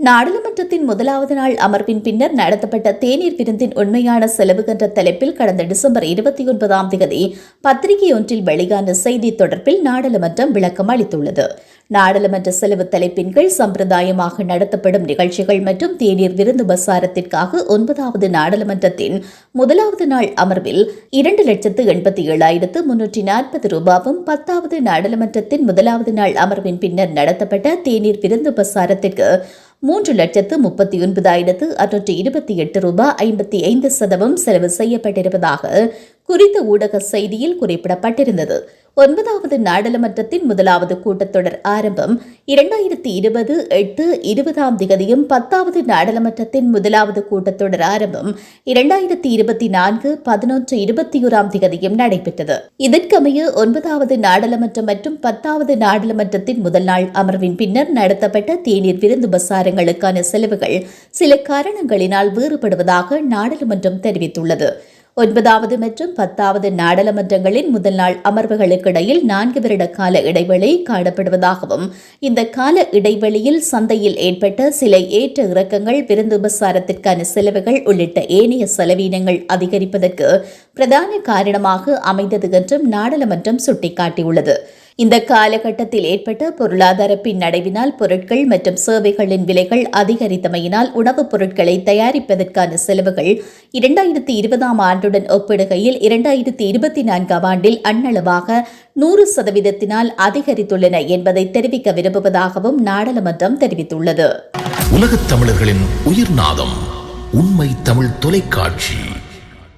நாடாளுமன்றத்தின் முதலாவது நாள் அமர்வின் பின்னர் நடத்தப்பட்ட தேநீர் விருந்தின் உண்மையான செலவு என்ற தலைப்பில் கடந்த டிசம்பர் இருபத்தி ஒன்பதாம் தேதி பத்திரிகை ஒன்றில் வெளியான செய்தி தொடர்பில் நாடாளுமன்றம் விளக்கம் அளித்துள்ளது. நாடாளுமன்ற செலவு தலைப்பின் கீழ் சம்பிரதாயமாக நடத்தப்படும் நிகழ்ச்சிகள் மற்றும் தேநீர் விருந்து பிரசாரத்திற்காக ஒன்பதாவது நாடாளுமன்றத்தின் முதலாவது நாள் அமர்வில் இரண்டு லட்சத்து எண்பத்தி ஏழாயிரத்து முன்னூற்றி நாற்பது ரூபாவும் பத்தாவது நாடாளுமன்றத்தின் முதலாவது நாள் அமர்வின் பின்னர் நடத்தப்பட்ட தேநீர் விருந்து பிரசாரத்திற்கு மூன்று லட்சத்து முப்பத்தி ஒன்பதாயிரத்து அறுநூற்றி இருபத்தி எட்டு ரூபாய் ஐம்பத்தி ஐந்து சதவம் செலவு செய்யப்பட்டிருப்பதாக குறித்த ஊடக செய்தியில் குறிப்பிடப்பட்டிருந்தது. ஒன்பதாவது நாடாளுமன்றத்தின் முதலாவது கூட்டத்தொடர் ஆரம்பம் இரண்டாயிரத்தி இருபது எட்டு இருபதாம் திகதியும் பத்தாவது நாடாளுமன்றத்தின் முதலாவது கூட்டத்தொடர் ஆரம்பம் இரண்டாயிரத்தி இருபத்தி நான்கு பதினொன்று இருபத்தி ஓராம் திகதியும் நடைபெற்றது. இதற்கமைய ஒன்பதாவது நாடாளுமன்றம் மற்றும் பத்தாவது நாடாளுமன்றத்தின் முதல் நாள் அமர்வின் பின்னர் நடத்தப்பட்ட தேநீர் விருந்து பசாரங்களுக்கான செலவுகள் சில காரணங்களினால் வேறுபடுவதாக நாடாளுமன்றம் தெரிவித்துள்ளது. ஒன்பதாவது மற்றும் பத்தாவது நாடாளுமன்றங்களின் முதல் நாள் அமர்வுகளுக்கிடையில் நான்கு வருட கால இடைவெளி காணப்படுவதாகவும் இந்த கால இடைவெளியில் சந்தையில் ஏற்பட்ட சில ஏற்ற இறக்கங்கள் விருந்து உபசாரத்திற்கான செலவுகள் உள்ளிட்ட ஏனைய செலவீனங்கள் அதிகரிப்பதற்கு பிரதான காரணமாக அமைந்தது என்றும் நாடாளுமன்றம் சுட்டிக்காட்டியுள்ளது. இந்த காலகட்டத்தில் ஏற்பட்ட பொருளாதார பின்னடைவினால் பொருட்கள் மற்றும் சேவைகளின் விலைகள் அதிகரித்தமையினால் உணவுப் பொருட்களை தயாரிப்பதற்கான செலவுகள் இரண்டாயிரத்தி இருபதாம் ஆண்டுடன் ஒப்பிடுகையில் இரண்டாயிரத்தி இருபத்தி நான்காம் ஆண்டில் அண்ணளவாக நூறு சதவீதத்தினால் அதிகரித்துள்ளன என்பதை தெரிவிக்க விரும்புவதாகவும் நாடாளுமன்றம் தெரிவித்துள்ளது. உலகத் தமிழர்களின் உயிர்நாதம் உண்மை தமிழ் தொலைக்காட்சி.